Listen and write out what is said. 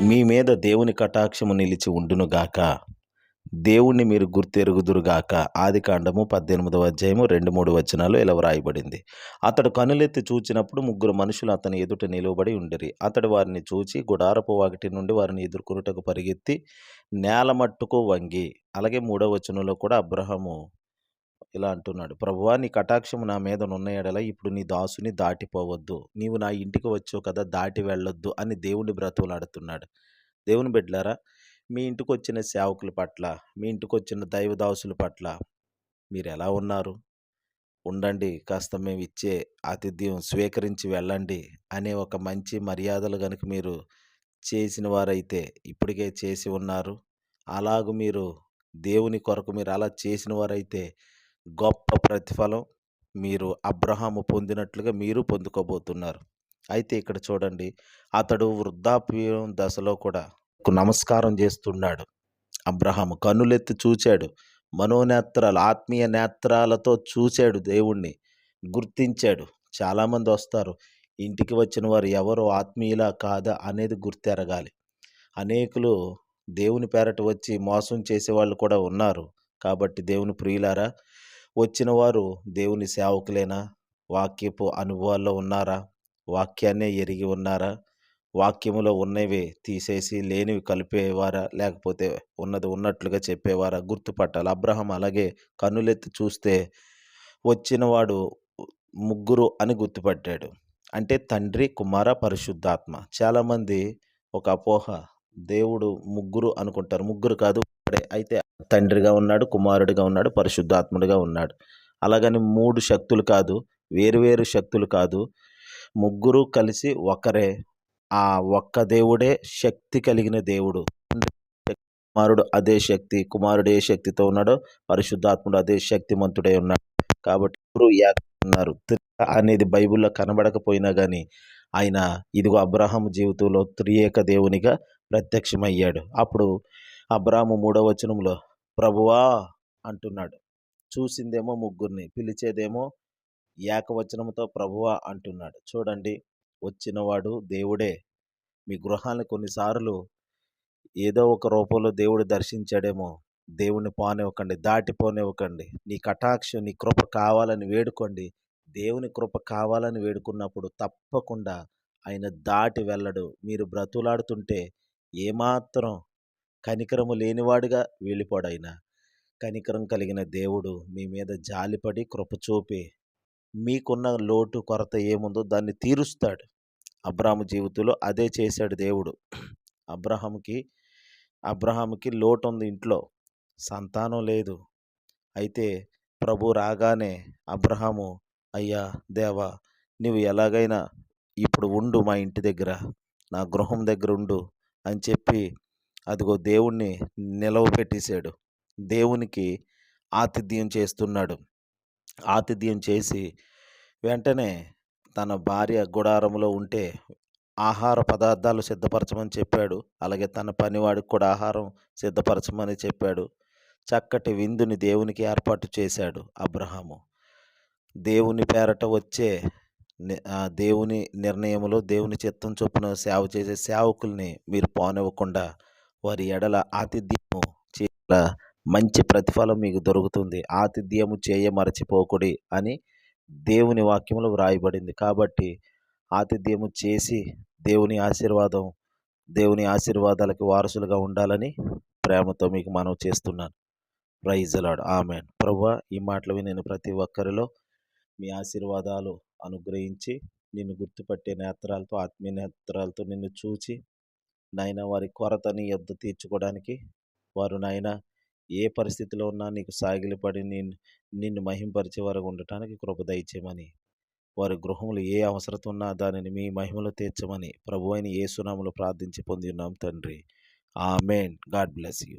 మీ మీద దేవుని కటాక్షము నిలిచి ఉండునుగాక దేవుణ్ణి మీరు గుర్తెరుగుదురుగాక ఆది కాండము పద్దెనిమిదవ అధ్యాయము రెండు మూడు వచనాలు ఇలా వ్రాయబడింది. అతడు కనులెత్తి చూచినప్పుడు ముగ్గురు మనుషులు అతని ఎదుట నిలువబడి ఉండిరి. అతడు వారిని చూచి గుడారపు వాకిటి నుండి వారిని ఎదుర్కొనుటకు పరిగెత్తి నేల మట్టుకు వంగి అలాగే మూడవ వచనంలో కూడా అబ్రహము ఇలా అంటున్నాడు. ప్రభువా నీ కటాక్షము నా మీద నున్నయడలా ఇప్పుడు నీ దాసుని దాటిపోవద్దు. నీవు నా ఇంటికి వచ్చావు కదా దాటి వెళ్ళొద్దు అని దేవుని బ్రతువులాడుతున్నాడు దేవుని బిడ్డలారా మీ ఇంటికి వచ్చిన సేవకుల పట్ల మీ ఇంటికి వచ్చిన దైవదాసుల పట్ల మీరు ఎలా ఉన్నారు? ఉండండి కాస్త మేము ఇచ్చే ఆతిథ్యం స్వీకరించి వెళ్ళండి అనే ఒక మంచి మర్యాదలు కనుక మీరు చేసిన వారైతే ఇప్పటికే చేసి ఉన్నారు. అలాగ మీరు దేవుని కొరకు మీరు అలా చేసిన వారైతే గొప్ప ప్రతిఫలం మీరు అబ్రహాము పొందినట్లుగా మీరు పొందుకోబోతున్నారు. అయితే ఇక్కడ చూడండి అతడు వృద్ధాప్యం దశలో కూడా నమస్కారం చేస్తున్నాడు. అబ్రహాము కనులెత్తి చూచాడు. మనోనేత్రాలు ఆత్మీయ నేత్రాలతో చూశాడు దేవుణ్ణి గుర్తించాడు. చాలామంది వస్తారు ఇంటికి వచ్చిన వారు ఎవరు ఆత్మీయులా కాదా అనేది గుర్తెరగాలి. అనేకులు దేవుని పేరట వచ్చి మోసం చేసేవాళ్ళు కూడా ఉన్నారు. కాబట్టి దేవుని ప్రియులారా వచ్చిన వారు దేవుని సేవకులేనా? వాక్యపు అనుభవాల్లో ఉన్నారా? వాక్యాన్నే ఎరిగి ఉన్నారా? వాక్యములో ఉన్నవి తీసేసి లేనివి కలిపేవారా? లేకపోతే ఉన్నది ఉన్నట్లుగా చెప్పేవారా? గుర్తుపట్టాలి? అబ్రహం అలాగే కన్నులెత్తి చూస్తే వచ్చినవాడు ముగ్గురు అని గుర్తుపట్టాడు. అంటే తండ్రి కుమార పరిశుద్ధాత్మ. చాలామంది ఒక అపోహ దేవుడు ముగ్గురు అనుకుంటారు. ముగ్గురు కాదు అయితే తండ్రిగా ఉన్నాడు కుమారుడిగా ఉన్నాడు పరిశుద్ధాత్ముడిగా ఉన్నాడు. అలాగని మూడు శక్తులు కాదు వేరువేరు శక్తులు కాదు. ముగ్గురు కలిసి ఒకరే. ఆ ఒక్క దేవుడే శక్తి కలిగిన దేవుడు. కుమారుడు అదే శక్తి కుమారుడు ఏ శక్తితో ఉన్నాడో పరిశుద్ధాత్ముడు అదే శక్తిమంతుడై ఉన్నాడు. కాబట్టి ఉన్నారు. అనేది బైబిల్లో కనబడకపోయినా కానీ ఆయన ఇదిగో అబ్రహాం జీవితంలో త్రియేక దేవునిగా ప్రత్యక్షమయ్యాడు. అప్పుడు అబ్రాహము మూడవ వచనంలో ప్రభువా అంటున్నాడు. చూసిందేమో ముగ్గురిని పిలిచేదేమో ఏకవచనంతో ప్రభువా అంటున్నాడు. చూడండి వచ్చినవాడు దేవుడే. మీ గృహాన్ని కొన్నిసార్లు ఏదో ఒక రూపంలో దేవుడు దర్శించాడేమో దేవుని పోనివ్వకండి దాటిపోనివ్వకండి. నీ కటాక్షం నీ కృప కావాలని వేడుకోండి. దేవుని కృప కావాలని వేడుకున్నప్పుడు తప్పకుండా ఆయన దాటి వెళ్ళడు. మీరు బ్రతులాడుతుంటే ఏమాత్రం కనికరము లేనివాడుగా వెళ్ళిపోడైనా కనికరం కలిగిన దేవుడు మీ మీద జాలిపడి కృప చూపి మీకున్న లోటు కొరత ఏముందో దాన్ని తీరుస్తాడు. అబ్రాహము జీవితంలో అదే చేశాడు దేవుడు. అబ్రహాంకి అబ్రహాంకి లోటు ఉంది ఇంట్లో సంతానం లేదు. అయితే ప్రభు రాగానే అబ్రహాము అయ్యా దేవా నువ్వు ఎలాగైనా ఇప్పుడు ఉండు మా ఇంటి దగ్గర నా గృహం దగ్గర ఉండు అని చెప్పి అదిగో దేవుణ్ణి నిలవబెట్టేశాడు దేవునికి ఆతిథ్యం చేస్తున్నాడు. ఆతిథ్యం చేసి వెంటనే తన భార్య గుడారంలో ఉంటే ఆహార పదార్థాలు సిద్ధపరచమని చెప్పాడు. అలాగే తన పనివాడికి కూడా ఆహారం సిద్ధపరచమని చెప్పాడు. చక్కటి విందుని దేవునికి ఏర్పాటు చేశాడు అబ్రహాము. దేవుని పేరట వచ్చే దేవుని నిర్ణయంలో దేవుని చిత్తం చొప్పున సేవ చేసే సేవకుల్ని మీరు పోనివ్వకుండా వారి ఎడల ఆతిథ్యము చేయాల మంచి ప్రతిఫలం మీకు దొరుకుతుంది. ఆతిథ్యము చేయ మరచిపోకుడి అని దేవుని వాక్యంలో వ్రాయబడింది. కాబట్టి ఆతిథ్యము చేసి దేవుని ఆశీర్వాదం దేవుని ఆశీర్వాదాలకి వారసులుగా ఉండాలని ప్రేమతో మీకు మనవి చేస్తున్నాను. ప్రైజ్ అలాడ్ ఆమెన్. ప్రభు ఈ మాటలు విని ప్రతి ఒక్కరిలో మీ ఆశీర్వాదాలు అనుగ్రహించి నిన్ను గుర్తుపట్టే నేత్రాలతో ఆత్మీయ నేత్రాలతో నిన్ను చూచి నాయన వారి కొరతని ఎద్దు తీర్చుకోవడానికి వారు నాయన ఏ పరిస్థితిలో ఉన్నా నీకు సాగిలిపడి నిన్ను నిన్ను మహింపరిచే వారు ఉండటానికి కృప దయచేయమని వారి గృహంలో ఏ అవసరత ఉన్నా దానిని మీ మహిమలో తీర్చమని ప్రభు అయిన ఏ సునాములు ప్రార్థించి పొంది ఉన్నాం తండ్రి. ఆమెన్. God bless you.